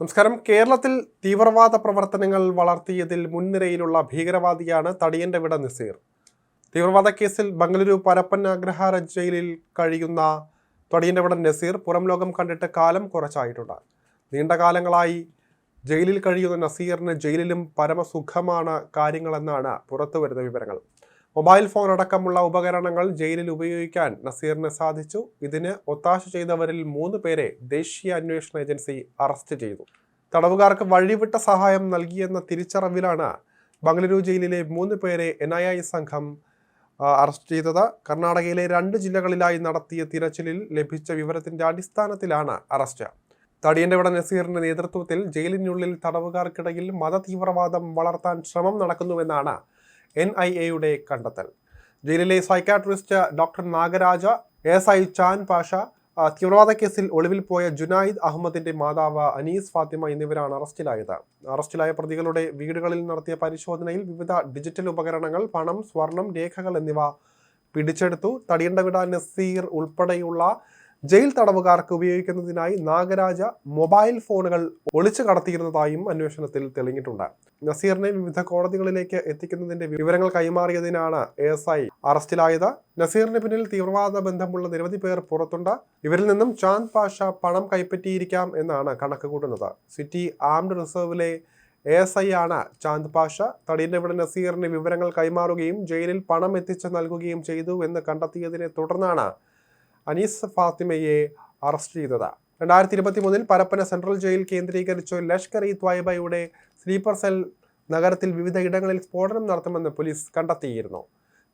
നമസ്കാരം. കേരളത്തിൽ തീവ്രവാദ പ്രവർത്തനങ്ങൾ വളർത്തിയതിൽ മുൻനിരയിലുള്ള ഭീകരവാദിയാണ് തടിയന്റെ വിട നസീർ. തീവ്രവാദ കേസിൽ ബംഗളൂരു പരപ്പൻ അഗ്രഹാര ജയിലിൽ കഴിയുന്ന തടിയന്റെ വിട നസീർ പുറം ലോകം കണ്ടിട്ട് കാലം കുറച്ചായിട്ടുണ്ട്. നീണ്ട കാലങ്ങളായി ജയിലിൽ കഴിയുന്ന നസീറിന് ജയിലിലും പരമസുഖമാണ് കാര്യങ്ങളെന്നാണ് പുറത്തു വരുന്ന വിവരങ്ങൾ. മൊബൈൽ ഫോൺ അടക്കമുള്ള ഉപകരണങ്ങൾ ജയിലിൽ ഉപയോഗിക്കാൻ നസീറിന് സാധിച്ചു. ഇതിന് ഒത്താശ ചെയ്തവരിൽ മൂന്ന് പേരെ ദേശീയ അന്വേഷണ ഏജൻസി അറസ്റ്റ് ചെയ്തു. തടവുകാർക്ക് വഴിവിട്ട സഹായം നൽകിയെന്ന തിരിച്ചറിവിലാണ് ബംഗളൂരു ജയിലിലെ മൂന്ന് പേരെ എൻ ഐ ഐ സംഘം അറസ്റ്റ് ചെയ്തത്. കർണാടകയിലെ രണ്ട് ജില്ലകളിലായി നടത്തിയ തിരച്ചിലിൽ ലഭിച്ച വിവരത്തിന്റെ അടിസ്ഥാനത്തിലാണ് അറസ്റ്റ്. തടിയന്റെ വിട നസീറിന്റെ നേതൃത്വത്തിൽ ജയിലിനുള്ളിൽ തടവുകാർക്കിടയിൽ മതതീവ്രവാദം വളർത്താൻ ശ്രമം നടക്കുന്നുവെന്നാണ് എൻ ഐ എയുടെ കണ്ടെത്തൽ. ജയിലിലെ psychiatrist doctor Nagaraja S I Chan Pasha തീവ്രവാദ കേസിൽ ഒളിവിൽ പോയ ജുനായിദ് അഹമ്മദിന്റെ മാതാവ് അനീസ് ഫാത്തിമ എന്നിവരാണ് അറസ്റ്റിലായത്. അറസ്റ്റിലായ പ്രതികളുടെ വീടുകളിൽ നടത്തിയ പരിശോധനയിൽ വിവിധ ഡിജിറ്റൽ ഉപകരണങ്ങൾ പണം സ്വർണം രേഖകൾ എന്നിവ പിടിച്ചെടുത്തു. തടിയണ്ടവിട നസീർ ഉൾപ്പെടെയുള്ള ജയിൽ തടവുകാർക്ക് ഉപയോഗിക്കുന്നതിനായി നാഗരാജ മൊബൈൽ ഫോണുകൾ ഒളിച്ചു കടത്തിയിരുന്നതായും അന്വേഷണത്തിൽ തെളിഞ്ഞിട്ടുണ്ട്. നസീറിനെ വിവിധ കോടതികളിലേക്ക് എത്തിക്കുന്നതിന്റെ വിവരങ്ങൾ കൈമാറിയതിനാണ് എസ് ഐ അറസ്റ്റിലായത്. നസീറിന് പിന്നിൽ തീവ്രവാദ ബന്ധമുള്ള നിരവധി പേർ പുറത്തുണ്ട്. ഇവരിൽ നിന്നും ചാന്ദ് പാഷ പണം കൈപ്പറ്റിയിരിക്കാം എന്നാണ് കണക്ക് കൂട്ടുന്നത് സിറ്റി ആംഡ് റിസർവിലെ എ എസ് ഐ ആണ് ചാന്ദ് പാഷ. തടിയന്റെ ഇവിടെ നസീറിന് വിവരങ്ങൾ കൈമാറുകയും ജയിലിൽ പണം എത്തിച്ചു നൽകുകയും ചെയ്തു എന്ന് കണ്ടെത്തിയതിനെ തുടർന്നാണ് അനീസ് ഫാത്തിമയെ അറസ്റ്റ് ചെയ്തത്. രണ്ടായിരത്തി ഇരുപത്തി മൂന്നിൽ പരപ്പന സെൻട്രൽ ജയിൽ കേന്ദ്രീകരിച്ച് ലഷ്കർ ഇ ത്വായ്ബയുടെ സ്ലീപ്പർ സെൽ നഗരത്തിൽ വിവിധ ഇടങ്ങളിൽ സ്ഫോടനം നടത്തുമെന്ന് പോലീസ് കണ്ടെത്തിയിരുന്നു.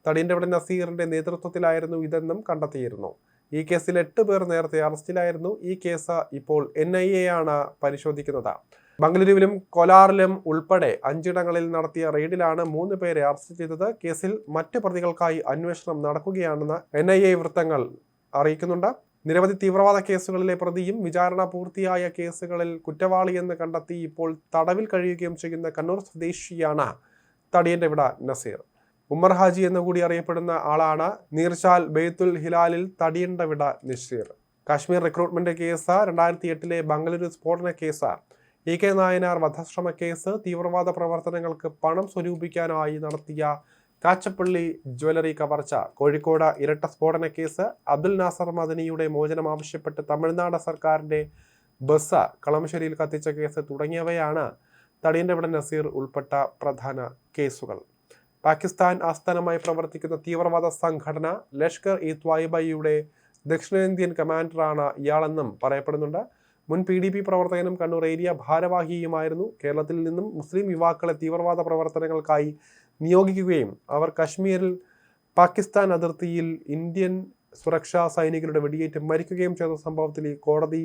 തടിയന്റെ ഇവിടെ നസീറിന്റെ നേതൃത്വത്തിലായിരുന്നു ഇതെന്നും കണ്ടെത്തിയിരുന്നു. ഈ കേസിൽ എട്ട് പേർ നേരത്തെ അറസ്റ്റിലായിരുന്നു. ഈ കേസ് ഇപ്പോൾ എൻ ഐ എ ആണ് പരിശോധിക്കുന്നത്. ബംഗളൂരുവിലും കൊലാറിലും ഉൾപ്പെടെ അഞ്ചിടങ്ങളിൽ നടത്തിയ റെയ്ഡിലാണ് മൂന്ന് പേരെ അറസ്റ്റ് ചെയ്തത്. കേസിൽ മറ്റ് പ്രതികൾക്കായി അന്വേഷണം നടക്കുകയാണെന്ന് എൻ വൃത്തങ്ങൾ അറിയിക്കുന്നുണ്ട്. നിരവധി തീവ്രവാദ കേസുകളിലെ പ്രതിയും വിചാരണ പൂർത്തിയായ കേസുകളിൽ കുറ്റവാളിയെന്ന് കണ്ടെത്തി ഇപ്പോൾ തടവിൽ കഴിയുകയും ചെയ്യുന്ന കണ്ണൂർ സ്വദേശിയാണ് തടിയന്റെ വിട നസീർ. ഉമ്മർ ഹാജി എന്ന് കൂടി അറിയപ്പെടുന്ന ആളാണ് നീർച്ചാൽ ബെയ്ത്തുൽ ഹിലാലിൽ തടിയന്റെ വിട നസീർ. കാശ്മീർ റിക്രൂട്ട്മെന്റ് കേസ് രണ്ടായിരത്തി എട്ടിലെ ബംഗളൂരു സ്ഫോടന കേസ് ഇ കെ നായനാർ വധശ്രമ കേസ് തീവ്രവാദ പ്രവർത്തനങ്ങൾക്ക് പണം സ്വരൂപിക്കാനായി നടത്തിയ കാച്ചപ്പള്ളി ജ്വല്ലറി കവർച്ച കോഴിക്കോട് ഇരട്ട സ്ഫോടന കേസ് അബ്ദുൽ നാസർ മദനിയുടെ മോചനം ആവശ്യപ്പെട്ട് തമിഴ്നാട് സർക്കാരിന്റെ ബസ് കളമശ്ശേരിയിൽ കത്തിച്ച കേസ് തുടങ്ങിയവയാണ് തടിയന്റെ വിട നസീർ ഉൾപ്പെട്ട പ്രധാന കേസുകൾ. പാകിസ്ഥാൻ ആസ്ഥാനമായി പ്രവർത്തിക്കുന്ന തീവ്രവാദ സംഘടന ലഷ്കർ ഇ ത്വായിബയുടെ ദക്ഷിണേന്ത്യൻ കമാൻഡറാണ് ഇയാളെന്നും പറയപ്പെടുന്നുണ്ട്. മുൻ പി ഡി പി പ്രവർത്തകനും കണ്ണൂർ ഏരിയ ഭാരവാഹിയുമായിരുന്നു. കേരളത്തിൽ നിന്നും മുസ്ലിം യുവാക്കളെ തീവ്രവാദ പ്രവർത്തനങ്ങൾക്കായി നിയോഗിക്കുകയും അവർ കശ്മീരിൽ പാകിസ്ഥാൻ അതിർത്തിയിൽ ഇന്ത്യൻ സുരക്ഷാ സൈനികരുടെ വെടിയേറ്റ് മരിക്കുകയും ചെയ്ത സംഭവത്തിൽ ഈ കോടതി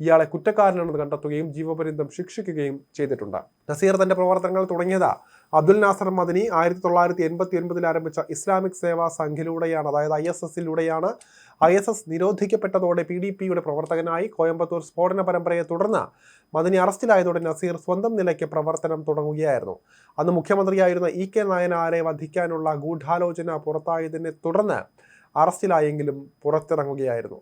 ഇയാളെ കുറ്റക്കാരനാണെന്ന് കണ്ടെത്തുകയും ജീവപര്യന്തം ശിക്ഷിക്കുകയും ചെയ്തിട്ടുണ്ട്. നസീർ തന്റെ പ്രവർത്തനങ്ങൾ തുടങ്ങിയത്. അബ്ദുൽ നാസർ മദനി ആയിരത്തി തൊള്ളായിരത്തി എൺപത്തി ഒൻപതിൽ ആരംഭിച്ച ഇസ്ലാമിക് സേവാ സംഘിലൂടെയാണ് അതായത് ഐ എസ് എസിലൂടെയാണ് ഐ എസ് എസ് നിരോധിക്കപ്പെട്ടതോടെ പി ഡി പിയുടെ പ്രവർത്തകനായി കോയമ്പത്തൂർ സ്ഫോടന പരമ്പരയെ തുടർന്ന് മദനി അറസ്റ്റിലായതോടെ നസീർ സ്വന്തം നിലയ്ക്ക് പ്രവർത്തനം തുടങ്ങുകയായിരുന്നു. അന്ന് മുഖ്യമന്ത്രിയായിരുന്ന ഇ കെ നായനാരെ വധിക്കാനുള്ള ഗൂഢാലോചന പുറത്തായതിനെ തുടർന്ന് അറസ്റ്റിലായെങ്കിലും പുറത്തിറങ്ങുകയായിരുന്നു.